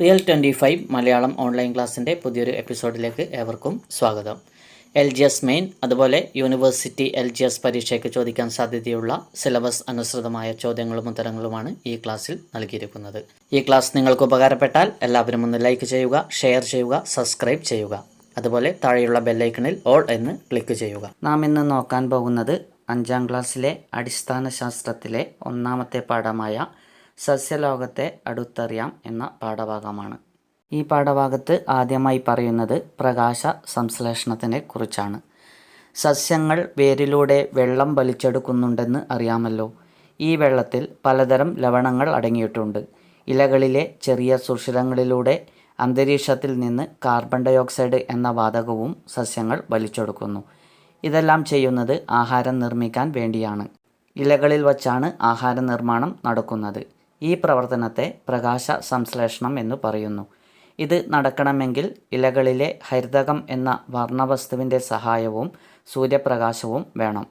Real twenty five Malayalam online ക്ലാസ്സിന്റെ പുതിയൊരു എപ്പിസോഡിലേക്ക് ഏവർക്കും സ്വാഗതം. എൽ ജി എസ് മെയിൻ അതുപോലെ യൂണിവേഴ്സിറ്റി എൽ ജി എസ് പരീക്ഷയ്ക്ക് ചോദിക്കാൻ സാധ്യതയുള്ള സിലബസ് അനുസൃതമായ ചോദ്യങ്ങളും ഉത്തരങ്ങളുമാണ് ഈ ക്ലാസ്സിൽ നൽകിയിരിക്കുന്നത്. ഈ ക്ലാസ് നിങ്ങൾക്ക് ഉപകാരപ്പെട്ടാൽ എല്ലാവരും ഒന്ന് ലൈക്ക് ചെയ്യുക ഷെയർ ചെയ്യുക സബ്സ്ക്രൈബ് ചെയ്യുക. അതുപോലെ താഴെയുള്ള ബെല്ലൈക്കണിൽ ഓൾ എന്ന് ക്ലിക്ക് ചെയ്യുക. നാം ഇന്ന് നോക്കാൻ പോകുന്നത് അഞ്ചാം ക്ലാസ്സിലെ അടിസ്ഥാന ശാസ്ത്രത്തിലെ ഒന്നാമത്തെ പാഠമായ സസ്യലോകത്തെ അടുത്തറിയാം എന്ന പാഠഭാഗമാണ്. ഈ പാഠഭാഗത്ത് ആദ്യമായി പറയുന്നത് പ്രകാശ സംശ്ലേഷണത്തിനെ കുറിച്ചാണ്. സസ്യങ്ങൾ വേരിലൂടെ വെള്ളം വലിച്ചെടുക്കുന്നുണ്ടെന്ന് അറിയാമല്ലോ. ഈ വെള്ളത്തിൽ പലതരം ലവണങ്ങൾ അടങ്ങിയിട്ടുണ്ട്. ഇലകളിലെ ചെറിയ സുഷിരങ്ങളിലൂടെ അന്തരീക്ഷത്തിൽ നിന്ന് കാർബൺ ഡയോക്സൈഡ് എന്ന വാതകവും സസ്യങ്ങൾ വലിച്ചെടുക്കുന്നു. ഇതെല്ലാം ചെയ്യുന്നത് ആഹാരം നിർമ്മിക്കാൻ വേണ്ടിയാണ്. ഇലകളിൽ വച്ചാണ് ആഹാര നിർമ്മാണം നടക്കുന്നത്. ഈ പ്രവർത്തനത്തെ പ്രകാശ സംശ്ലേഷണം എന്നു പറയുന്നു. ഇത് നടക്കണമെങ്കിൽ ഇലകളിലെ ഹരിതകം എന്ന വർണവസ്തുവിന്റെ സഹായവും സൂര്യപ്രകാശവും വേണം.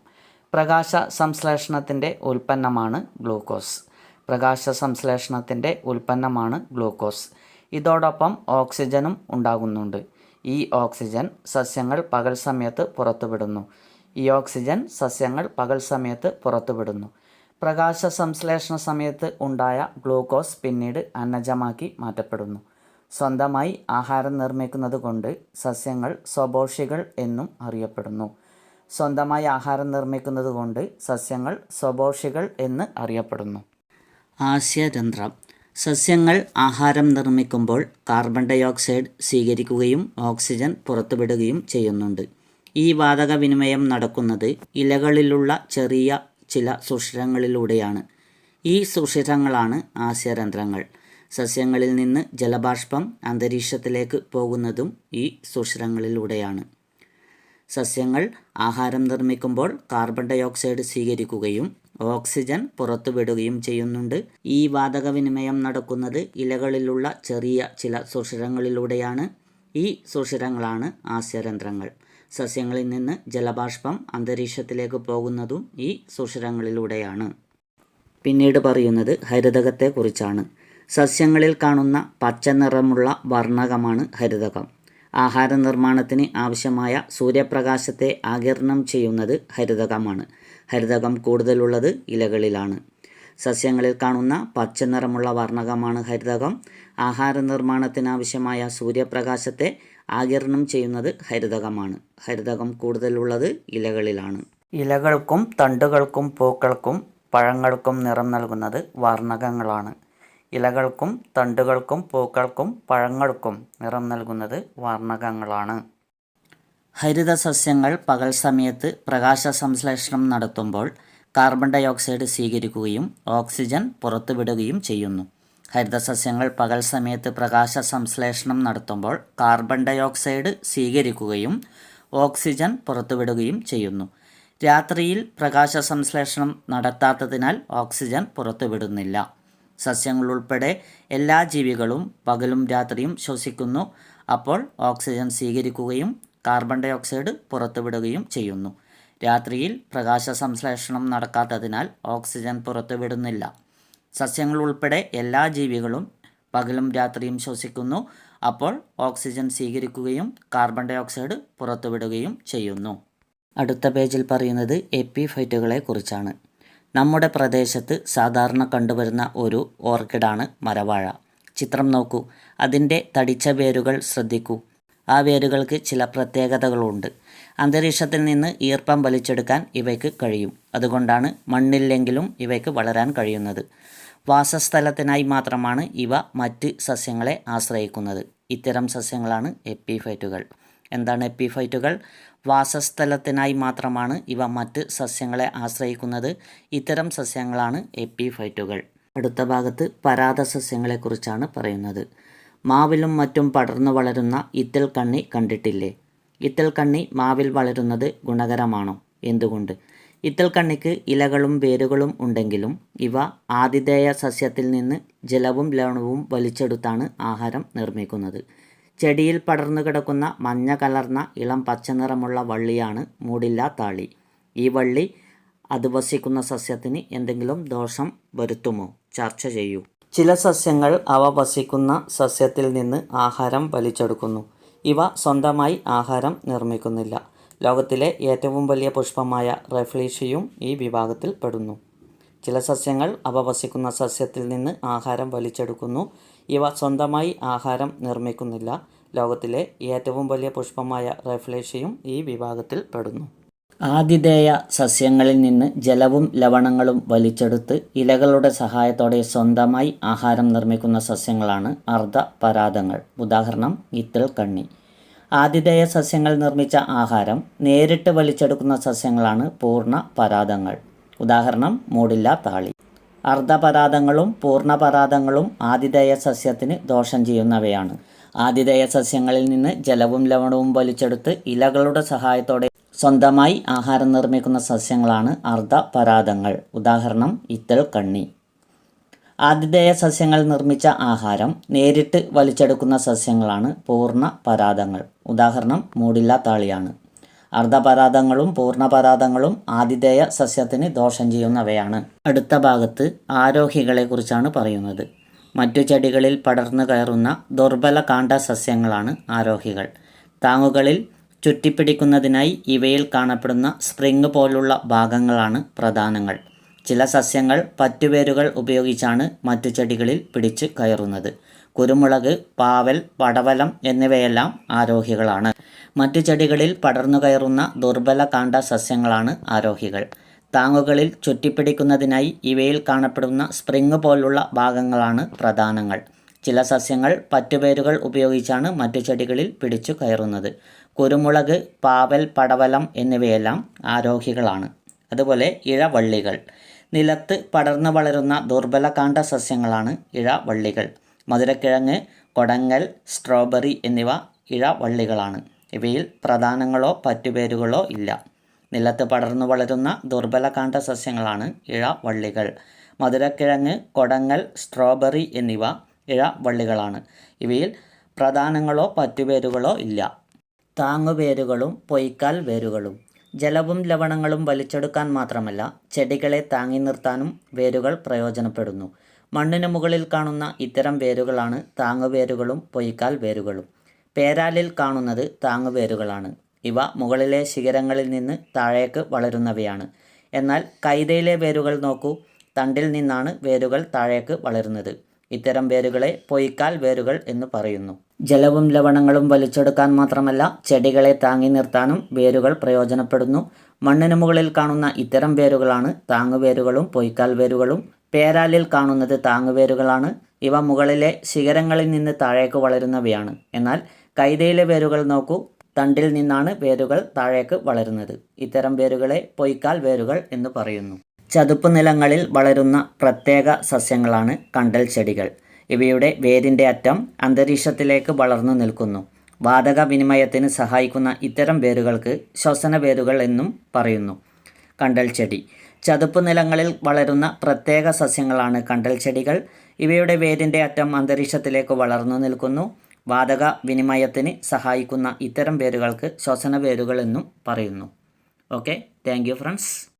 പ്രകാശ സംശ്ലേഷണത്തിന്റെ ഉൽപ്പന്നമാണ് ഗ്ലൂക്കോസ്. പ്രകാശ സംശ്ലേഷണത്തിന്റെ ഉൽപ്പന്നമാണ് ഗ്ലൂക്കോസ്. ഇതോടൊപ്പം ഓക്സിജനും ഉണ്ടാകുന്നുണ്ട്. ഈ ഓക്സിജൻ സസ്യങ്ങൾ പകൽ സമയത്ത് പുറത്തുവിടുന്നു. ഈ ഓക്സിജൻ സസ്യങ്ങൾ പകൽ സമയത്ത് പുറത്തുവിടുന്നു. പ്രകാശ സംശ്ലേഷണ സമയത്ത് ഉണ്ടായ ഗ്ലൂക്കോസ് പിന്നീട് അന്നജമാക്കി മാറ്റപ്പെടുന്നു. സ്വന്തമായി ആഹാരം നിർമ്മിക്കുന്നത് കൊണ്ട് സസ്യങ്ങൾ സ്വപോഷികൾ എന്നും അറിയപ്പെടുന്നു. സ്വന്തമായി ആഹാരം നിർമ്മിക്കുന്നത് കൊണ്ട് സസ്യങ്ങൾ സ്വപോഷികൾ എന്ന് അറിയപ്പെടുന്നു. ആശയരന്ധ്രം സസ്യങ്ങൾ ആഹാരം നിർമ്മിക്കുമ്പോൾ കാർബൺ ഡൈ ഓക്സൈഡ് സ്വീകരിക്കുകയും ഓക്സിജൻ പുറത്തുവിടുകയും ചെയ്യുന്നുണ്ട്. ഈ വാതക വിനിമയം നടക്കുന്നത് ഇലകളിലുള്ള ചെറിയ ചില സുഷിരങ്ങളിലൂടെയാണ്. ഈ സുഷിരങ്ങളാണ് ആശയരന്ധ്രങ്ങൾ. സസ്യങ്ങളിൽ നിന്ന് ജലബാഷ്പം അന്തരീക്ഷത്തിലേക്ക് പോകുന്നതും ഈ സുഷിരങ്ങളിലൂടെയാണ്. സസ്യങ്ങൾ ആഹാരം നിർമ്മിക്കുമ്പോൾ കാർബൺ ഡൈ ഓക്സൈഡ് സ്വീകരിക്കുകയും ഓക്സിജൻ പുറത്തുവിടുകയും ചെയ്യുന്നുണ്ട്. ഈ വാതക വിനിമയം നടക്കുന്നത് ഇലകളിലുള്ള ചെറിയ ചില സുഷിരങ്ങളിലൂടെയാണ്. ഈ സുഷിരങ്ങളാണ് ആസ്യരന്ധ്രങ്ങൾ സസ്യങ്ങളിൽ നിന്ന് ജലബാഷ്പം അന്തരീക്ഷത്തിലേക്ക് പോകുന്നതും ഈ സുഷിരങ്ങളിലൂടെയാണ്. പിന്നീട് പറയുന്നത് ഹരിതകത്തെക്കുറിച്ചാണ്. സസ്യങ്ങളിൽ കാണുന്ന പച്ച നിറമുള്ള വർണകമാണ് ഹരിതകം. ആഹാര നിർമ്മാണത്തിന് ആവശ്യമായ സൂര്യപ്രകാശത്തെ ആകിരണം ചെയ്യുന്നത് ഹരിതകമാണ്. ഹരിതകം കൂടുതലുള്ളത് ഇലകളിലാണ്. സസ്യങ്ങളിൽ കാണുന്ന പച്ച നിറമുള്ള വർണകമാണ് ഹരിതകം. ആഹാര നിർമ്മാണത്തിനാവശ്യമായ സൂര്യപ്രകാശത്തെ ആകിരണം ചെയ്യുന്നത് ഹരിതകമാണ്. ഹരിതകം കൂടുതലുള്ളത് ഇലകളിലാണ്. ഇലകൾക്കും തണ്ടുകൾക്കും പൂക്കൾക്കും പഴങ്ങൾക്കും നിറം നൽകുന്നത് വർണകങ്ങളാണ്. ഇലകൾക്കും തണ്ടുകൾക്കും പൂക്കൾക്കും പഴങ്ങൾക്കും നിറം നൽകുന്നത് വർണകങ്ങളാണ്. ഹരിത സസ്യങ്ങൾ പകൽ സമയത്ത് പ്രകാശ സംശ്ലേഷണം നടത്തുമ്പോൾ കാർബൺ ഡൈ ഓക്സൈഡ് സ്വീകരിക്കുകയും ഓക്സിജൻ പുറത്തുവിടുകയും ചെയ്യുന്നു. ഹരിതസസ്യങ്ങൾ പകൽ സമയത്ത് പ്രകാശ സംശ്ലേഷണം നടത്തുമ്പോൾ കാർബൺ ഡൈ ഓക്സൈഡ് സ്വീകരിക്കുകയും ഓക്സിജൻ പുറത്തുവിടുകയും ചെയ്യുന്നു. രാത്രിയിൽ പ്രകാശ സംശ്ലേഷണം നടത്താത്തതിനാൽ ഓക്സിജൻ പുറത്തുവിടുന്നില്ല. സസ്യങ്ങൾ ഉൾപ്പെടെ എല്ലാ ജീവികളും പകലും രാത്രിയും ശ്വസിക്കുന്നു. അപ്പോൾ ഓക്സിജൻ സ്വീകരിക്കുകയും കാർബൺ ഡൈ ഓക്സൈഡ് പുറത്തുവിടുകയും ചെയ്യുന്നു. രാത്രിയിൽ പ്രകാശ സംശ്ലേഷണം നടക്കാത്തതിനാൽ ഓക്സിജൻ പുറത്തുവിടുന്നില്ല. സസ്യങ്ങൾ ഉൾപ്പെടെ എല്ലാ ജീവികളും പകലും രാത്രിയും ശ്വസിക്കുന്നു. അപ്പോൾ ഓക്സിജൻ സ്വീകരിക്കുകയും കാർബൺ ഡൈ ഓക്സൈഡ് പുറത്തുവിടുകയും ചെയ്യുന്നു. അടുത്ത പേജിൽ പറയുന്നത് എപ്പിഫൈറ്റുകളെ കുറിച്ചാണ് നമ്മുടെ പ്രദേശത്ത് സാധാരണ കണ്ടുവരുന്ന ഒരു ഓർക്കിഡാണ് മരവാഴ. ചിത്രം നോക്കൂ. അതിന്റെ തടിച്ച വേരുകൾ ശ്രദ്ധിക്കൂ. ആ വേരുകൾക്ക് ചില പ്രത്യേകതകളുണ്ട്. അന്തരീക്ഷത്തിൽ നിന്ന് ഈർപ്പം വലിച്ചെടുക്കാൻ ഇവയ്ക്ക് കഴിയും. അതുകൊണ്ടാണ് മണ്ണില്ലെങ്കിലും ഇവയ്ക്ക് വളരാൻ കഴിയുന്നത്. വാസസ്ഥലത്തിനായി മാത്രമാണ് ഇവ മറ്റ് സസ്യങ്ങളെ ആശ്രയിക്കുന്നത്. ഇത്തരം സസ്യങ്ങളാണ് എപ്പിഫൈറ്റുകൾ. എന്താണ് എപ്പിഫൈറ്റുകൾ? വാസസ്ഥലത്തിനായി മാത്രമാണ് ഇവ മറ്റ് സസ്യങ്ങളെ ആശ്രയിക്കുന്നത്. ഇത്തരം സസ്യങ്ങളാണ് എപ്പിഫൈറ്റുകൾ. അടുത്ത ഭാഗത്ത് പരാത സസ്യങ്ങളെക്കുറിച്ചാണ് പറയുന്നത്. മാവിലും മറ്റും പടർന്നു വളരുന്ന ഇത്തൽ കണ്ണി കണ്ടിട്ടില്ലേ? ഇത്തൽ കണ്ണി മാവിൽ വളരുന്നത് ഗുണകരമാണോ? എന്തുകൊണ്ട്? ഇത്തൽ കണ്ണിക്ക് ഇലകളും വേരുകളും ഉണ്ടെങ്കിലും ഇവ ആതിഥേയ സസ്യത്തിൽ നിന്ന് ജലവും ലവണവും വലിച്ചെടുത്താണ് ആഹാരം നിർമ്മിക്കുന്നത്. ചെടിയിൽ പടർന്നു കിടക്കുന്ന മഞ്ഞ കലർന്ന ഇളം പച്ച നിറമുള്ള വള്ളിയാണ് മൂടില്ലാ താളി. ഈ വള്ളി അധിവസിക്കുന്ന സസ്യത്തിന് എന്തെങ്കിലും ദോഷം വരുത്തുമോ? ചർച്ച ചെയ്യൂ. ചില സസ്യങ്ങൾ അവ വസിക്കുന്ന സസ്യത്തിൽ നിന്ന് ആഹാരം വലിച്ചെടുക്കുന്നു. ഇവ സ്വന്തമായി ആഹാരം നിർമ്മിക്കുന്നില്ല. ലോകത്തിലെ ഏറ്റവും വലിയ പുഷ്പമായ റെഫ്ലീഷിയും ഈ വിഭാഗത്തിൽ പെടുന്നു. ചില സസ്യങ്ങൾ അവ വസിക്കുന്ന സസ്യത്തിൽ നിന്ന് ആഹാരം വലിച്ചെടുക്കുന്നു. ഇവ സ്വന്തമായി ആഹാരം നിർമ്മിക്കുന്നില്ല. ലോകത്തിലെ ഏറ്റവും വലിയ പുഷ്പമായ റെഫ്ലേഷ്യയും ഈ വിഭാഗത്തിൽ പെടുന്നു. ആതിഥേയ സസ്യങ്ങളിൽ നിന്ന് ജലവും ലവണങ്ങളും വലിച്ചെടുത്ത് ഇലകളുടെ സഹായത്തോടെ സ്വന്തമായി ആഹാരം നിർമ്മിക്കുന്ന സസ്യങ്ങളാണ് അർദ്ധ പരാതങ്ങൾ ഉദാഹരണം ഇത്തൽ കണ്ണി. ആതിഥേയ സസ്യങ്ങൾ നിർമ്മിച്ച ആഹാരം നേരിട്ട് വലിച്ചെടുക്കുന്ന സസ്യങ്ങളാണ് പൂർണ പരാതങ്ങൾ ഉദാഹരണം മൂടില്ല താളി. അർദ്ധപരാതങ്ങളും പൂർണപരാതങ്ങളും ആതിഥേയ സസ്യത്തിന് ദോഷം ചെയ്യുന്നവയാണ്. ആതിഥേയ സസ്യങ്ങളിൽ നിന്ന് ജലവും ലവണവും വലിച്ചെടുത്ത് ഇലകളുടെ സഹായത്തോടെ സ്വന്തമായി ആഹാരം നിർമ്മിക്കുന്ന സസ്യങ്ങളാണ് അർദ്ധപരാതങ്ങൾ ഉദാഹരണം ഇത്തൽ കണ്ണി. ആതിഥേയ സസ്യങ്ങൾ നിർമ്മിച്ച ആഹാരം നേരിട്ട് വലിച്ചെടുക്കുന്ന സസ്യങ്ങളാണ് പൂർണ പരാതങ്ങൾ ഉദാഹരണം മൂടില്ല താളിയാണ്. അർദ്ധപരാതങ്ങളും പൂർണപരാതങ്ങളും ആതിഥേയ സസ്യത്തിന് ദോഷം ചെയ്യുന്നവയാണ്. അടുത്ത ഭാഗത്ത് ആരോഹികളെ കുറിച്ചാണ് പറയുന്നത്. മറ്റു ചെടികളിൽ പടർന്നു കയറുന്ന ദുർബല കാണ്ട സസ്യങ്ങളാണ് ആരോഹികൾ. താങ്ങുകളിൽ ചുറ്റിപ്പിടിക്കുന്നതിനായി ഇവയിൽ കാണപ്പെടുന്ന സ്പ്രിങ് പോലുള്ള ഭാഗങ്ങളാണ് പ്രധാനങ്ങൾ. ചില സസ്യങ്ങൾ പറ്റുവേരുകൾ ഉപയോഗിച്ചാണ് മറ്റു ചെടികളിൽ പിടിച്ച് കയറുന്നത്. കുരുമുളക് പാവൽ പടവലം എന്നിവയെല്ലാം ആരോഹികളാണ്. മറ്റു ചെടികളിൽ പടർന്നു കയറുന്ന ദുർബല കാണ്ട സസ്യങ്ങളാണ് ആരോഹികൾ. താങ്ങുകളിൽ ചുറ്റിപ്പിടിക്കുന്നതിനായി ഇവയിൽ കാണപ്പെടുന്ന സ്പ്രിങ് പോലുള്ള ഭാഗങ്ങളാണ് പ്രധാനങ്ങൾ. ചില സസ്യങ്ങൾ പറ്റുപേരുകൾ ഉപയോഗിച്ചാണ് മറ്റു ചെടികളിൽ പിടിച്ചു കയറുന്നത്. കുരുമുളക് പാവൽ പടവലം എന്നിവയെല്ലാം ആരോഹികളാണ്. അതുപോലെ ഇഴവള്ളികൾ. നിലത്ത് പടർന്നു വളരുന്ന ദുർബലകാണ്ഡ സസ്യങ്ങളാണ് ഇഴവള്ളികൾ. മധുരക്കിഴങ്ങ് കൊടങ്ങൽ സ്ട്രോബെറി എന്നിവ ഇഴവള്ളികളാണ്. ഇവയിൽ പ്രധാനങ്ങളോ പറ്റുപേരുകളോ ഇല്ല. നിലത്ത് പടർന്നു വളരുന്ന ദുർബലകാണ്ഡ സസ്യങ്ങളാണ് ഇഴവള്ളികൾ. മധുരക്കിഴങ്ങ് കൊടങ്ങൽ സ്ട്രോബെറി എന്നിവ ഇഴവള്ളികളാണ്. ഇവയിൽ പ്രധാനങ്ങളോ പറ്റുപേരുകളോ ഇല്ല. താങ്ങുവേരുകളും പൊയ്ക്കാൽ വേരുകളും ജലവും ലവണങ്ങളും വലിച്ചെടുക്കാൻ മാത്രമല്ല ചെടികളെ താങ്ങി നിർത്താനും വേരുകൾ പ്രയോജനപ്പെടുന്നു. മണ്ണിന് മുകളിൽ കാണുന്ന ഇത്തരം വേരുകളാണ് താങ്ങുവേരുകളും പൊയ്ക്കാൽ വേരുകളും. പേരാലിൽ കാണുന്നത് താങ്ങുവേരുകളാണ്. ഇവ മുകളിലെ ശിഖരങ്ങളിൽ നിന്ന് താഴേക്ക് വളരുന്നവയാണ്. എന്നാൽ കൈതയിലെ വേരുകൾ നോക്കൂ. തണ്ടിൽ നിന്നാണ് വേരുകൾ താഴേക്ക് വളരുന്നത്. ഇത്തരം വേരുകളെ പൊയ്ക്കാൽ വേരുകൾ എന്ന് പറയുന്നു. ജലവും ലവണങ്ങളും വലിച്ചെടുക്കാൻ മാത്രമല്ല ചെടികളെ താങ്ങി നിർത്താനും വേരുകൾ പ്രയോജനപ്പെടുന്നു. മണ്ണിന് മുകളിൽ കാണുന്ന ഇത്തരം വേരുകളാണ് താങ്ങുവേരുകളും പൊയ്ക്കാൽ വേരുകളും. പേരാലിൽ കാണുന്നത് താങ്ങുവേരുകളാണ്. ഇവ മുകളിലെ ശിഖരങ്ങളിൽ നിന്ന് താഴേക്ക് വളരുന്നവയാണ്. എന്നാൽ കൈതയിലെ വേരുകൾ നോക്കൂ. തണ്ടിൽ നിന്നാണ് വേരുകൾ താഴേക്ക് വളരുന്നത്. ഇത്തരം വേരുകളെ പൊയ്ക്കാൽ വേരുകൾ എന്ന് പറയുന്നു. ചതുപ്പ് നിലങ്ങളിൽ വളരുന്ന പ്രത്യേക സസ്യങ്ങളാണ് കണ്ടൽ ചെടികൾ. ഇവയുടെ വേരിന്റെ അറ്റം അന്തരീക്ഷത്തിലേക്ക് വളർന്നു നിൽക്കുന്നു. വാതക വിനിമയത്തിന് സഹായിക്കുന്ന ഇത്തരം വേരുകൾക്ക് ശ്വസന വേരുകൾ എന്നും പറയുന്നു. കണ്ടൽ ചെടി. ചതുപ്പ് നിലങ്ങളിൽ വളരുന്ന പ്രത്യേക സസ്യങ്ങളാണ് കണ്ടൽ ചെടികൾ. ഇവയുടെ വേരിന്റെ അറ്റം അന്തരീക്ഷത്തിലേക്ക് വളർന്നു നിൽക്കുന്നു. വാതക വിനിമയത്തിന് സഹായിക്കുന്ന ഇത്തരം വേരുകൾക്ക് ശ്വസന വേരുകൾ എന്നും പറയുന്നു. Okay thank friends.